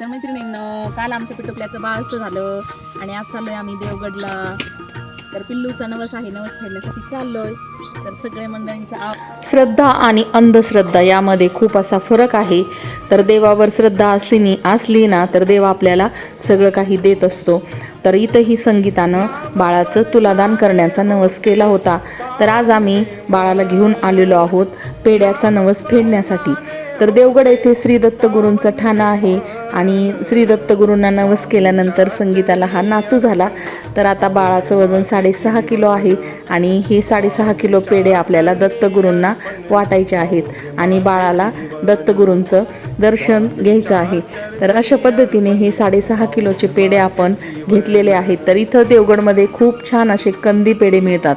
तर मैत्रिणींनं काल आमच्या पिटुकल्याचं बाळसं झालं आणि आज चाललोय आम्ही देवगडला. तर पिल्लूचा नवस आहे नवस फेडण्यासाठी चाललोय. तर सगळे मंडळींचा श्रद्धा आणि अंधश्रद्धा यामध्ये खूप असा फरक आहे. तर देवावर श्रद्धा असली असली ना तर देव आपल्याला सगळं काही देत असतो. तर इथंही संगीतानं बाळाचं तुलादान करण्याचा नवस केला होता. तर आज आम्ही बाळाला घेऊन आलेलो आहोत पेड्याचा नवस फेडण्यासाठी. तर देवगड येथे श्री दत्त गुरूंचं ठाणं आहे आणि श्री दत्त गुरूंना नवस केल्यानंतर संगीताला हा नातू झाला. तर आता बाळाचं वजन साडेसहा किलो आहे आणि हे साडेसहा किलो पेढे आपल्याला दत्तगुरूंना वाटायचे आहेत आणि बाळाला दत्तगुरूंचं दर्शन घ्यायचं आहे. तर अशा पद्धतीने हे साडेसहा किलोचे पेढे आपण घेतलेले आहेत. तर इथं देवगडमध्ये खूप छान असे कंदी पेढे मिळतात.